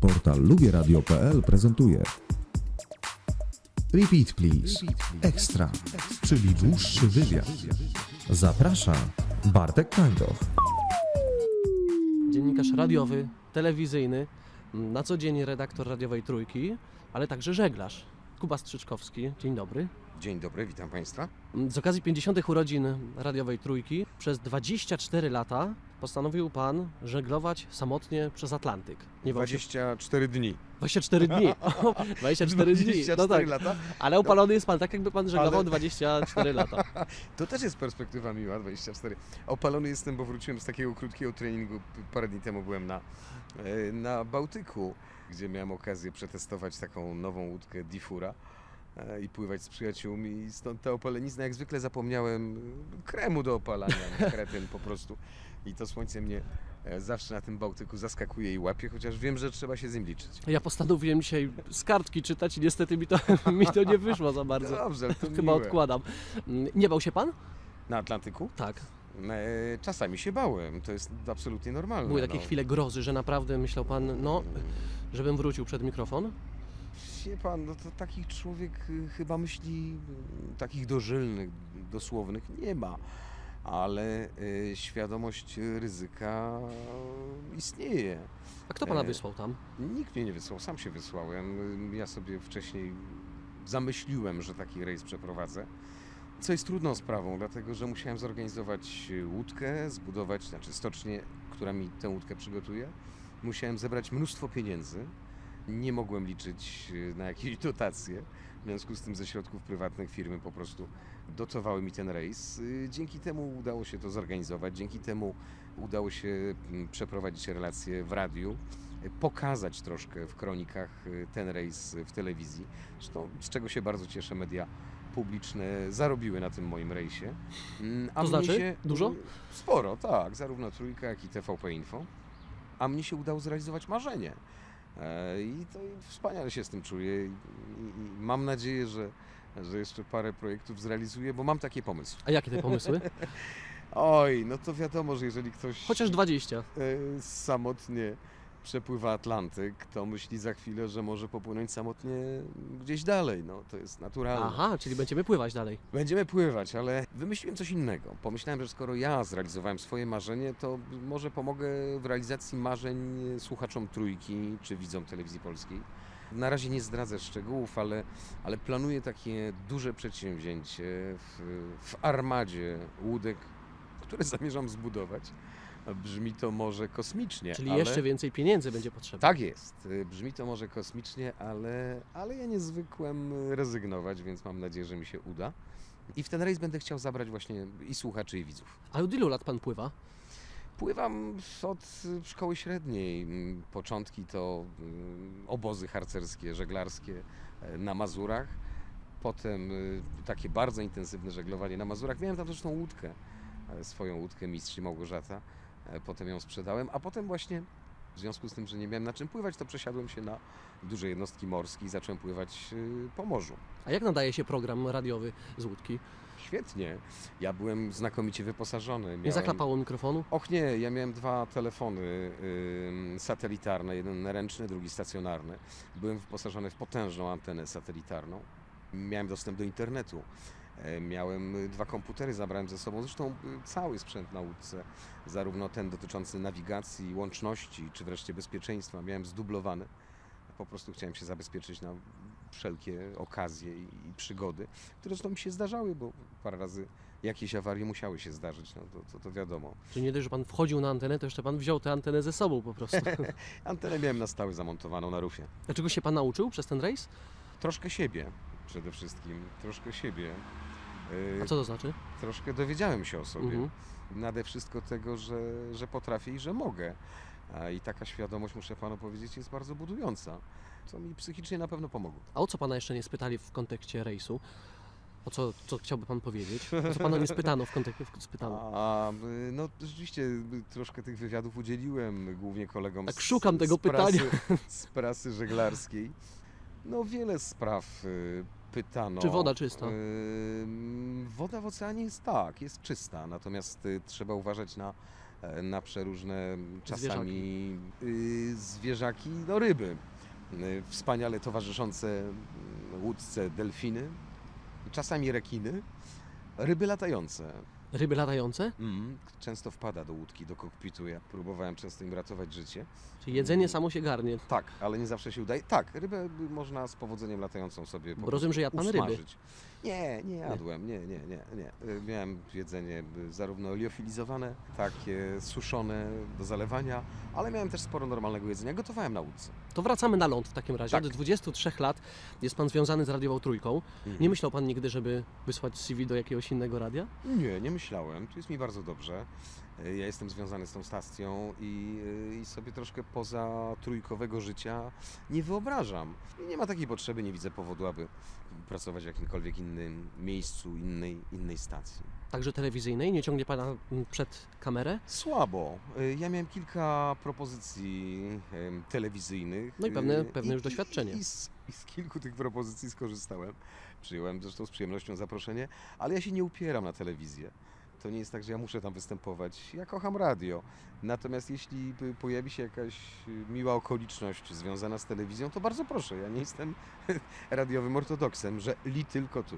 Portal lubieradio.pl prezentuje Repeat Please Extra, czyli dłuższy wywiad. Zaprasza Bartek Kajdoch. dziennikarz radiowy, telewizyjny, m, na co dzień redaktor radiowej Trójki, ale także żeglarz. Kuba Strzyczkowski, dzień dobry. Dzień dobry, witam Państwa. M, Z okazji 50. urodzin radiowej Trójki przez 24 lata postanowił Pan żeglować samotnie przez Atlantyk. Nie bał się... 24 dni. 24 dni. O, 24 dni. 24 No tak. lata. Ale opalony jest Pan tak, jakby Pan żeglował Ale- 24 lata. To też jest perspektywa miła, 24. Opalony jestem, bo wróciłem z takiego krótkiego treningu. Parę dni temu byłem na, e, na Bałtyku, gdzie miałem okazję przetestować taką nową łódkę Difura e, i pływać z przyjaciółmi. I stąd ta opalenizna, jak zwykle zapomniałem kremu do opalania, no, kretyn po prostu. I to słońce mnie e, zawsze na tym Bałtyku zaskakuje i łapie, chociaż wiem, że trzeba się z nim liczyć. Ja postanowiłem dzisiaj z kartki czytać i niestety mi to, mi to nie wyszło za bardzo. Dobrze, to Chyba miłe. odkładam. M, Nie bał się Pan? Na Atlantyku? Tak. E, Czasami się bałem, to jest absolutnie normalne. Były takie no. chwile grozy, że naprawdę myślał Pan, no, żebym wrócił przed mikrofon? Wie pan, no to takich człowiek y, chyba myśli y, takich dożylnych, dosłownych nie ma, ale y, świadomość ryzyka istnieje. A kto Pana E, wysłał tam? Nikt mnie nie wysłał, sam się wysłałem. Ja sobie wcześniej zamyśliłem, że taki rejs przeprowadzę. Co jest trudną sprawą, dlatego że musiałem zorganizować łódkę, zbudować, znaczy stocznię, która mi tę łódkę przygotuje. Musiałem zebrać mnóstwo pieniędzy. Nie mogłem liczyć y, na jakieś dotacje. W związku z tym ze środków prywatnych firmy po prostu dotowały mi ten rejs. Y, Dzięki temu udało się to zorganizować, dzięki temu udało się mm, przeprowadzić relacje w radiu, y, pokazać troszkę w kronikach y, ten rejs w telewizji. Zresztą z czego się bardzo cieszę, media publiczne zarobiły na tym moim rejsie. Mm, To mnie znaczy? Dużo? Sporo, tak. Zarówno Trójka, jak i TVP Info. A mnie się udało zrealizować marzenie. E, I to wspaniale się z tym czuję. I, mam nadzieję, że, że jeszcze parę projektów zrealizuję, bo mam takie pomysły. A jakie te pomysły? Oj, no to wiadomo, że jeżeli ktoś Chociaż 20. e, samotnie przepływa Atlantyk, to myśli za chwilę, że może popłynąć samotnie gdzieś dalej. No, to jest naturalne. Aha, czyli będziemy pływać dalej. Będziemy pływać, ale wymyśliłem coś innego. Pomyślałem, że skoro ja zrealizowałem swoje marzenie, to może pomogę w realizacji marzeń słuchaczom Trójki czy widzom telewizji polskiej. Na razie nie zdradzę szczegółów, ale, ale planuję takie duże przedsięwzięcie w, w armadzie łódek, które zamierzam zbudować. Brzmi to może kosmicznie, Czyli ale... jeszcze więcej pieniędzy będzie potrzebne. Tak jest. Brzmi to może kosmicznie, ale, ale ja nie zwykłem rezygnować, więc mam nadzieję, że mi się uda. I w ten rejs będę chciał zabrać właśnie i słuchaczy, i widzów. A od ilu lat Pan pływa? Pływam od szkoły średniej. Początki to y, obozy harcerskie, żeglarskie y, na Mazurach. Potem y, takie bardzo intensywne żeglowanie na Mazurach. Miałem tam zresztą łódkę, swoją łódkę Mistrz Małgorzata. E, Potem ją sprzedałem, a potem właśnie w związku z tym, że nie miałem na czym pływać, to przesiadłem się na duże jednostki morskie i zacząłem pływać y, po morzu. A jak nadaje się program radiowy z łódki? Świetnie. Ja byłem znakomicie wyposażony. Nie Miałem... zaklapało mikrofonu? Och nie, ja miałem dwa telefony ym, satelitarne, jeden ręczny, drugi stacjonarny. Byłem wyposażony w potężną antenę satelitarną. Miałem dostęp do internetu. E, Miałem y, dwa komputery, zabrałem ze sobą zresztą y, cały sprzęt na łódce, zarówno ten dotyczący nawigacji, łączności, czy wreszcie bezpieczeństwa. Miałem zdublowany. Po prostu chciałem się zabezpieczyć na wszelkie okazje i, przygody, które zresztą mi się zdarzały, bo parę razy jakieś awarie musiały się zdarzyć, no to, to, to wiadomo. Czy nie dość, że Pan wchodził na antenę, to jeszcze Pan wziął tę antenę ze sobą po prostu. Antenę miałem na stałe zamontowaną na rufie. Dlaczego się Pan nauczył przez ten rejs? Troszkę siebie przede wszystkim, troszkę siebie. A co to znaczy? Troszkę dowiedziałem się o sobie. Mhm. Nade wszystko tego, że, że potrafię i że mogę. A I taka świadomość, muszę panu powiedzieć, jest bardzo budująca. Co mi psychicznie na pewno pomogło. A o co Pana jeszcze nie spytali w kontekście rejsu? O co, co chciałby Pan powiedzieć? O co Pana nie spytano w kontekście spytano? A, y, no rzeczywiście y, troszkę tych wywiadów udzieliłem, głównie kolegom Tak z, szukam tego z prasy, pytania. z prasy żeglarskiej. No wiele spraw y, pytano. Czy woda czysta? Woda w oceanie jest tak, jest czysta, natomiast y, trzeba uważać na, e, na przeróżne czasami y, zwierzaki, no ryby. Y, Wspaniale towarzyszące łódce delfiny, czasami rekiny, ryby latające. Ryby latające? Mm, często wpada do łódki, do kokpitu. Ja próbowałem często im ratować życie. Czyli jedzenie samo się garnie. Tak, ale nie zawsze się udaje. Tak, rybę można z powodzeniem latającą sobie Bo rozumiem, że jadł pan prostu ryby. Nie, nie jadłem, nie, nie, nie, nie. Y, Miałem jedzenie y, zarówno liofilizowane, takie suszone do zalewania, ale miałem też sporo normalnego jedzenia. Gotowałem na łódce. To wracamy na ląd w takim razie. Tak. Od 23 lat jest pan związany z radiową trójką. Mhm. Nie myślał pan nigdy, żeby wysłać CV do jakiegoś innego radia? Nie, nie myślałem. Tu jest mi bardzo dobrze. Y, Ja jestem związany z tą stacją i, i sobie troszkę poza trójkowego życia nie wyobrażam. Nie ma takiej potrzeby, nie widzę powodu, aby pracować w jakimkolwiek innym miejscu, innej, innej stacji. Także telewizyjnej? Nie ciągnie pana przed kamerę? Słabo. Y, Ja miałem kilka propozycji telewizyjnych. No i pewne- y, pewne już doświadczenie. I z, I z kilku tych propozycji skorzystałem. Przyjąłem zresztą z przyjemnością zaproszenie, ale ja się nie upieram na telewizję. To nie jest tak, że ja muszę tam występować. Ja kocham radio. Natomiast jeśli pojawi się jakaś y, miła okoliczność związana z telewizją, to bardzo proszę. Ja nie jestem radiowym ortodoksem, że li tylko tu.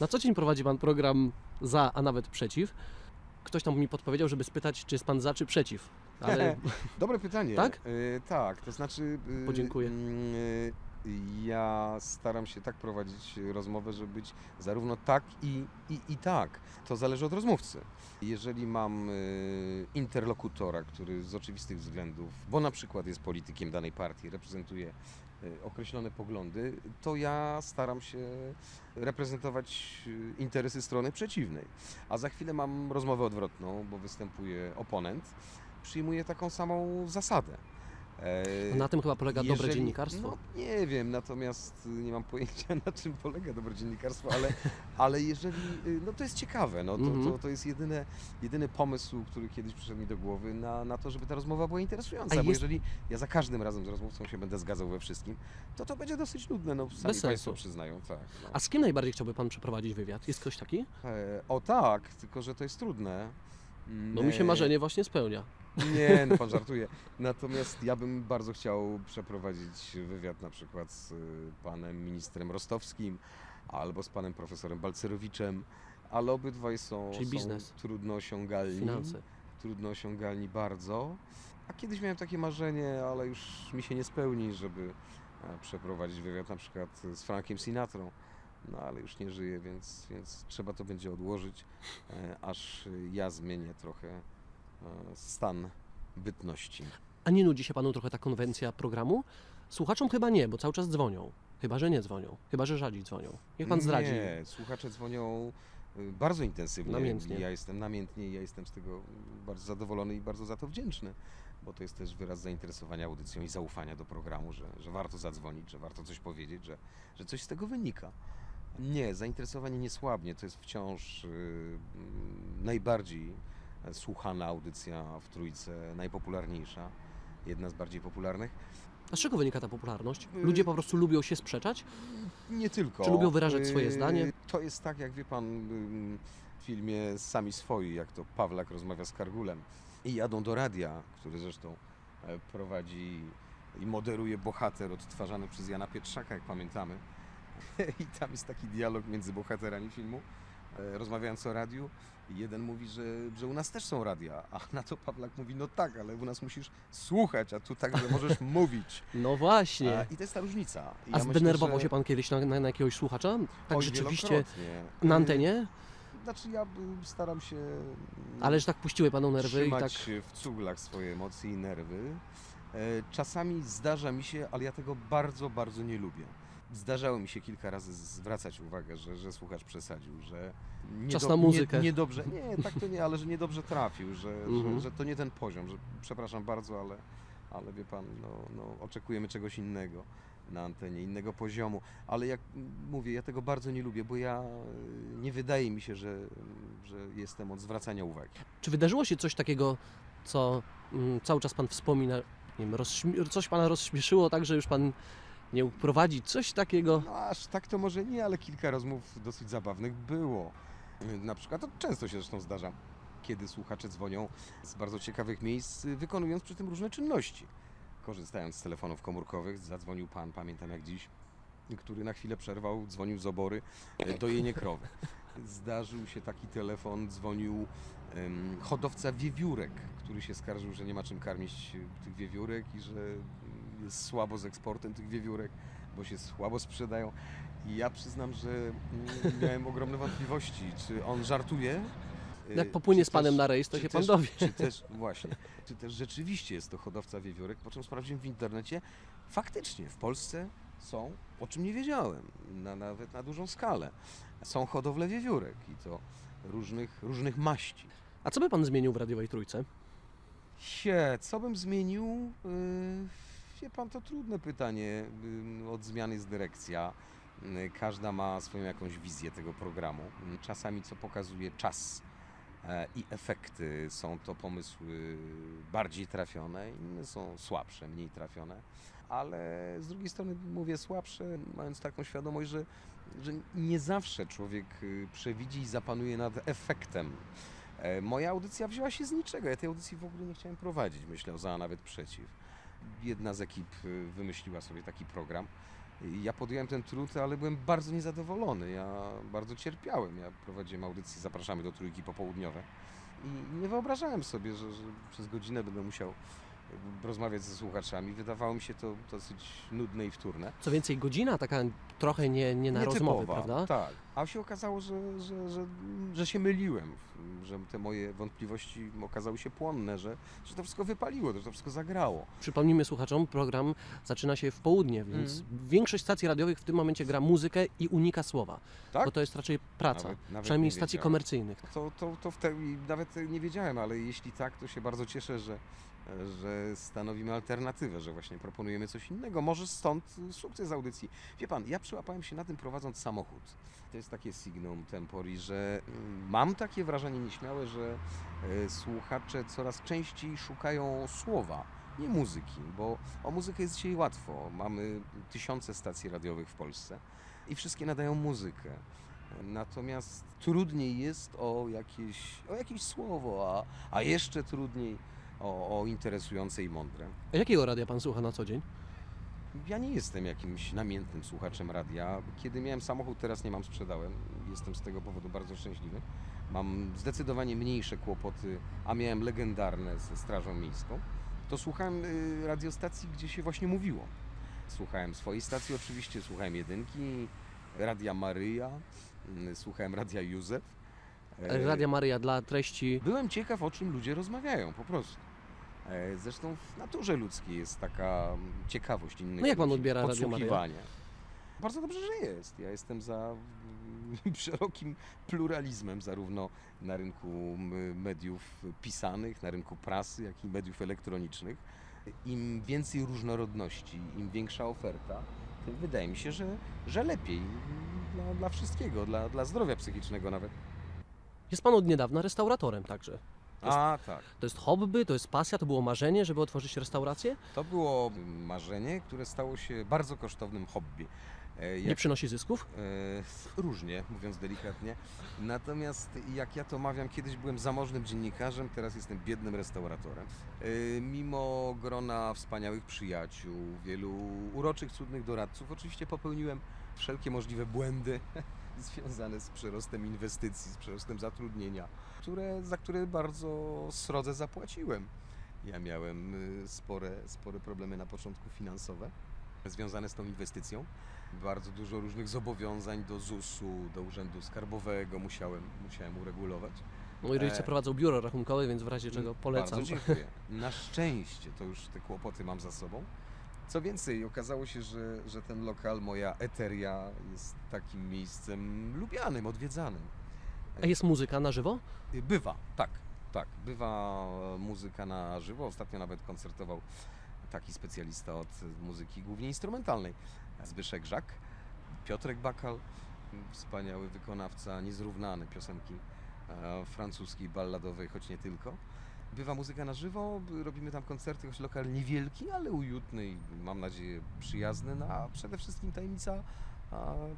Na co dzień prowadzi pan program za, a nawet przeciw. Ktoś tam mi podpowiedział, żeby spytać, czy jest pan za, czy przeciw. Ale Dobre pytanie. Tak? Y, tak, to znaczy. y, Podziękuję. mm, y, ja staram się tak prowadzić rozmowę, żeby być zarówno tak i, i, i tak. To zależy od rozmówcy. Jeżeli mam y, interlokutora, który z oczywistych względów, bo na przykład jest politykiem danej partii, reprezentuje y, określone poglądy, to ja staram się reprezentować y, interesy strony przeciwnej. A za chwilę mam rozmowę odwrotną, bo występuje oponent przyjmuje taką samą zasadę. E, na tym chyba polega dobre jeżeli- dziennikarstwo. No, nie wiem, natomiast y, nie mam pojęcia na czym polega dobre dziennikarstwo, ale, ale jeżeli, y, no to jest ciekawe, no to, Mhm. to, to jest jedyne, jedyny pomysł, który kiedyś przyszedł mi do głowy na, na to, żeby ta rozmowa była interesująca, A bo jest- jeżeli ja za każdym razem z rozmówcą się będę zgadzał we wszystkim, to to będzie dosyć nudne, no sami Bez Państwo przyznają, tak. No. A z kim najbardziej chciałby pan przeprowadzić wywiad? Jest ktoś taki? E, o tak, tylko że to jest trudne. No mi się E, marzenie właśnie spełnia. Nie, no pan żartuje. Natomiast ja bym bardzo chciał przeprowadzić wywiad na przykład z y, panem ministrem Rostowskim albo z panem profesorem Balcerowiczem, ale obydwaj są, Czyli są biznes. trudno osiągalni. Finanse. Trudno osiągalni bardzo. A kiedyś miałem takie marzenie, ale już mi się nie spełni, żeby e, przeprowadzić wywiad na przykład z Frankiem Sinatrą. No ale już nie żyje, więc, więc trzeba to będzie odłożyć, e, aż ja zmienię trochę stan bytności. A nie nudzi się panu trochę ta konwencja programu? Słuchaczom chyba nie, bo cały czas dzwonią. Chyba, że nie dzwonią. Chyba, że rzadziej dzwonią. Niech pan zdradzi. Nie, słuchacze dzwonią y, bardzo intensywnie. Namiętnie. Ja jestem namiętnie i ja jestem z tego bardzo zadowolony i bardzo za to wdzięczny, bo to jest też wyraz zainteresowania audycją i zaufania do programu, że, że warto zadzwonić, że warto coś powiedzieć, że, że coś z tego wynika. Nie, zainteresowanie nie słabnie. To jest wciąż y, mm, najbardziej słuchana audycja w trójce, najpopularniejsza, jedna z bardziej popularnych. A z czego wynika ta popularność? Y- Ludzie po prostu lubią się sprzeczać? Nie tylko. Czy lubią wyrażać swoje Yy, zdanie? To jest tak, jak wie pan w filmie Sami Swoi, jak to Pawlak rozmawia z Kargulem i jadą do radia, który zresztą e, prowadzi i moderuje bohater odtwarzany przez Jana Pietrzaka, jak pamiętamy. I tam jest taki dialog między bohaterami filmu, rozmawiając o radiu. Jeden mówi, że, że u nas też są radia, a na to Pawlak mówi, no tak, ale u nas musisz słuchać, a tu także możesz mówić. No A, właśnie. I to jest ta różnica. I A ja myślę, zdenerwował że- się pan kiedyś na, na, na jakiegoś słuchacza? Tak Oj, rzeczywiście na Y, antenie? Znaczy ja y, staram się mm, Ale że tak puściły panu nerwy i tak... w cuglach swoje emocje i nerwy. E, Czasami zdarza mi się, ale ja tego bardzo, bardzo nie lubię. Zdarzało mi się kilka razy zwracać uwagę, że, że słuchacz przesadził, że Czas niedo- na muzykę. Nie, niedobrze, nie, tak to nie, ale że niedobrze trafił, że, Mhm. że, że to nie ten poziom, że przepraszam bardzo, ale, ale wie pan, no, no, oczekujemy czegoś innego na antenie, innego poziomu. Ale jak mówię, ja tego bardzo nie lubię, bo ja y, nie wydaje mi się, że, że jestem od zwracania uwagi. Czy wydarzyło się coś takiego, co mm, cały czas pan wspomina? Nie wiem, coś pana rozśmieszyło tak, że już pan nie mógł prowadzić? Coś takiego? No aż tak to może nie, ale kilka rozmów dosyć zabawnych było. Na przykład, to często się zresztą zdarza, kiedy słuchacze dzwonią z bardzo ciekawych miejsc, wykonując przy tym różne czynności. korzystając z telefonów komórkowych, zadzwonił pan, pamiętam jak dziś, który na chwilę przerwał, dzwonił z obory, e, dojenie krowy. Zdarzył się taki telefon, dzwonił em, hodowca wiewiórek, który się skarżył, że nie ma czym karmić tych wiewiórek i że jest słabo z eksportem tych wiewiórek, bo się słabo sprzedają. I ja przyznam, że mm, miałem ogromne wątpliwości, czy on żartuje. Jak popłynie czy z panem też- na rejs, to się pan też- dowie. Czy też, właśnie, czy też rzeczywiście jest to hodowca wiewiórek, po czym sprawdziłem w internecie, faktycznie w Polsce są, o czym nie wiedziałem, na, nawet na dużą skalę, są hodowle wiewiórek i to różnych, różnych maści. A co by pan zmienił w radiowej trójce? Sie, co bym zmienił? Yy, Wie pan, to trudne pytanie. Od zmiany jest dyrekcja. Yy, Każda ma swoją jakąś wizję tego programu. Yy, Czasami co pokazuje czas e, i efekty są to pomysły bardziej trafione, inne są słabsze, mniej trafione. Ale z drugiej strony mówię słabsze, mając taką świadomość, że, że nie zawsze człowiek yy, przewidzi i zapanuje nad efektem E, Moja audycja wzięła się z niczego. Ja tej audycji w ogóle nie chciałem prowadzić, myślał za, a nawet przeciw. Jedna z ekip y, wymyśliła sobie taki program. Ja podjąłem ten trud, ale byłem bardzo niezadowolony. Ja bardzo cierpiałem. Ja prowadziłem audycję Zapraszamy do Trójki Popołudniowe i nie wyobrażałem sobie, że, że przez godzinę będę musiał rozmawiać ze słuchaczami. Wydawało mi się to dosyć nudne i wtórne. Co więcej, godzina taka trochę nie, nie na rozmowy, Nietypowa, prawda? Tak. A się okazało, że, że, że, że się myliłem, że te moje wątpliwości okazały się płonne, że, że to wszystko wypaliło, że to wszystko zagrało. Przypomnijmy słuchaczom, program zaczyna się w południe, więc Mhm. większość stacji radiowych w tym momencie gra muzykę i unika słowa, Tak? bo to jest raczej praca, Nawet- nawet przynajmniej nie stacji komercyjnych. To, to, to wtedy nawet nie wiedziałem, ale jeśli tak, to się bardzo cieszę, że, że stanowimy alternatywę, że właśnie proponujemy coś innego. Może stąd sukces audycji. Wie pan, ja przyłapałem się na tym prowadząc samochód. To jest takie signum tempori, że mm, mam takie wrażenie nieśmiałe, że e, słuchacze coraz częściej szukają słowa, nie muzyki, bo o muzykę jest dzisiaj łatwo. Mamy tysiące stacji radiowych w Polsce i wszystkie nadają muzykę. Natomiast trudniej jest o jakieś, o jakieś słowo, a, a jeszcze trudniej o, o interesujące i mądre. A jakiego radia pan słucha na co dzień? Ja nie jestem jakimś namiętnym słuchaczem radia. Kiedy miałem samochód, teraz nie mam, sprzedałem. Jestem z tego powodu bardzo szczęśliwy. Mam zdecydowanie mniejsze kłopoty, a miałem legendarne ze Strażą Miejską. To słuchałem y, radiostacji, gdzie się właśnie mówiło. Słuchałem swojej stacji oczywiście, słuchałem jedynki, Radia Maryja, y, słuchałem Radia Józef. E, Radia Maryja dla treści. Byłem ciekaw, o czym ludzie rozmawiają, po prostu. E, Zresztą w naturze ludzkiej jest taka mm, ciekawość innych No jak pan ludzi, odbiera Radio Maryja? podsłuchiwanie. Bardzo dobrze, że jest. Ja jestem za mm, szerokim pluralizmem, zarówno na rynku mediów pisanych, na rynku prasy, jak i mediów elektronicznych. Im więcej różnorodności, im większa oferta, tym wydaje mi się, że, że lepiej mm, dla, dla wszystkiego, dla, dla zdrowia psychicznego nawet. Jest pan od niedawna restauratorem także. Jest- A, tak. To jest hobby, to jest pasja, to było marzenie, żeby otworzyć restaurację? To było marzenie, które stało się bardzo kosztownym hobby. E, Nie przynosi zysków? E, Różnie, mówiąc delikatnie. Natomiast jak ja to mawiam, kiedyś byłem zamożnym dziennikarzem, teraz jestem biednym restauratorem. E, Mimo grona wspaniałych przyjaciół, wielu uroczych, cudnych doradców, oczywiście popełniłem wszelkie możliwe błędy związane z przyrostem inwestycji, z przyrostem zatrudnienia, które, za które bardzo srodze zapłaciłem. Ja miałem y, spore, spore problemy na początku finansowe związane z tą inwestycją bardzo dużo różnych zobowiązań do ZUS-u, do Urzędu Skarbowego musiałem, musiałem uregulować. Moi rodzice E, prowadzą biuro rachunkowe, więc w razie czego polecam. Bardzo dziękuję. Na szczęście to już te kłopoty mam za sobą. Co więcej, okazało się, że, że ten lokal, moja eteria, jest takim miejscem lubianym, odwiedzanym. A jest muzyka na żywo? Bywa, tak, tak. Bywa muzyka na żywo. Ostatnio nawet koncertował taki specjalista od muzyki głównie instrumentalnej. Zbyszek Żak, Piotrek Bakal, wspaniały wykonawca, niezrównany piosenki e, francuskiej, balladowej, choć nie tylko. Bywa muzyka na żywo, robimy tam koncerty, choć lokal niewielki, ale ujutny i mam nadzieję przyjazny, no, a przede wszystkim tajemnica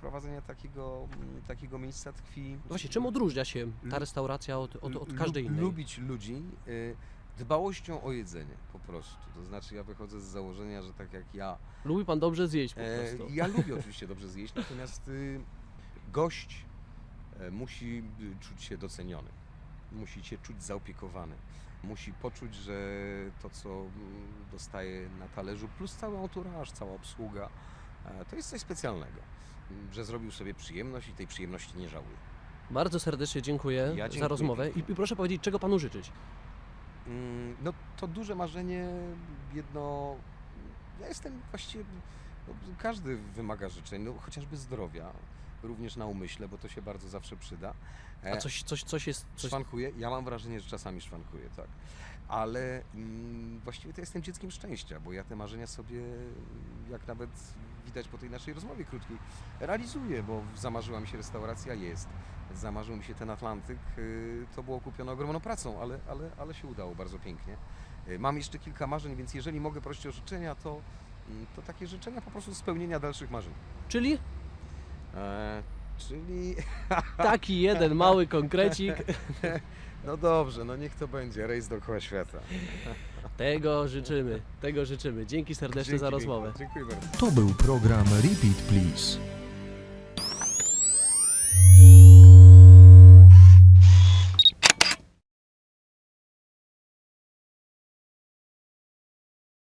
prowadzenia takiego, mm, takiego miejsca tkwi No Właśnie, czym odróżnia się ta restauracja od, od, od każdej innej? Lubić ludzi y, dbałością o jedzenie po prostu. To znaczy ja wychodzę z założenia, że tak jak ja Lubi pan dobrze zjeść po E, prostu. ja lubię oczywiście dobrze zjeść, natomiast y, gość e, musi y, czuć się doceniony, musi się czuć zaopiekowany, musi poczuć, że to, co mm, dostaje na talerzu, plus cały anturaż, cała obsługa, e, to jest coś specjalnego. m, Że zrobił sobie przyjemność i tej przyjemności nie żałuje. Bardzo serdecznie dziękuję, Ja dziękuję za rozmowę i proszę powiedzieć, czego panu życzyć. Mm, No to duże marzenie, jedno. Ja jestem właściwie. No, każdy wymaga życzeń, no, chociażby zdrowia, również na umyśle, bo to się bardzo zawsze przyda. A coś, coś, coś jest... Coś... Szwankuje? Ja mam wrażenie, że czasami szwankuje, tak. Ale mm, właściwie to jestem dzieckiem szczęścia, bo ja te marzenia sobie, jak nawet widać po tej naszej rozmowie krótkiej, realizuję, bo zamarzyła mi się restauracja, jest. Zamarzył mi się ten Atlantyk, y, to było kupione ogromną pracą, ale, ale, ale się udało bardzo pięknie. Y, Mam jeszcze kilka marzeń, więc jeżeli mogę prosić o życzenia, to, mm, to takie życzenia po prostu spełnienia dalszych marzeń. Czyli E, czyli taki jeden mały konkrecik. No dobrze, no niech to będzie, rejs dookoła świata. Tego życzymy, tego życzymy. Dzięki serdecznie Dzięki za rozmowę. Dziękuję bardzo. To był program Repeat Please.